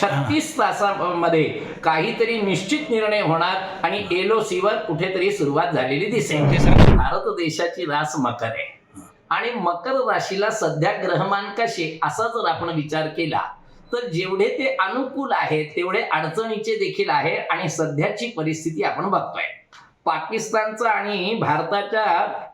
छत्तीस तासामध्ये काहीतरी निश्चित निर्णय होणार आणि एलओसी वर कुठेतरी सुरुवात झालेली दिसेल. भारत देशाची रास मकर आहे. आणि मकर राशीला सध्या ग्रहमान कसे असा जर आपण विचार केला तर जेवढे ते अनुकूल आहेत तेवढे अडचणीचे देखील आहे आणि सध्याची परिस्थिती आपण बघतोय. पाकिस्तानचा आणि भारताच्या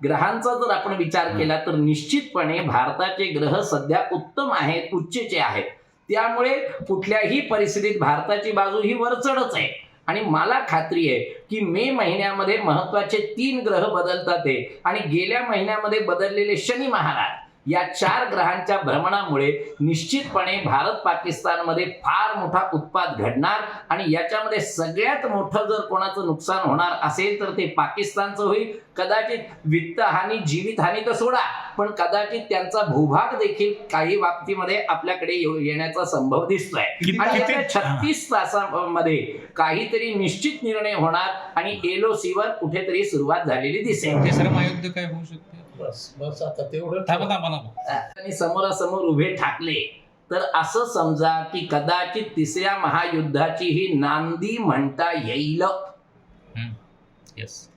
ग्रहांचा जर आपण विचार केला तर निश्चितपणे भारताचे ग्रह सध्या उत्तम आहेत उच्चचे आहेत. त्यामुळे कुठल्याही परिस्थितीत भारताची बाजू ही वरचढच आहे. आणि मला खात्री आहे की मे महिन्यामध्ये महत्त्वाचे तीन ग्रह बदलतात आहे आणि गेल्या महिन्यामध्ये बदललेले शनी महाराज. या चार ग्रहांच्या भ्रमणामुळे निश्चितपणे भारत पाकिस्तानमध्ये फार मोठा उत्पाद घडणार आणि याच्यामध्ये सगळ्यात मोठं जर कोणाचं नुकसान होणार असेल तर ते पाकिस्तानचं होईल. कदाचित वित्तहानी जीवितहानी तर सोडा पण कदाचित त्यांचा भूभाग देखील काही बाबतीमध्ये आपल्याकडे येण्याचा संभव दिसतोय. आणि छत्तीस तासामध्ये काहीतरी निश्चित निर्णय होणार आणि एलओसी वर कुठेतरी सुरुवात झालेली दिसेल. काय होऊ शकते? बस बस आता तेवढं. थांबा थांबा नको आणि समोरासमोर उभे ठाकले. तर असं समजा की कदाचित तिसऱ्या महायुद्धाची ही नांदी म्हणता येईल. येस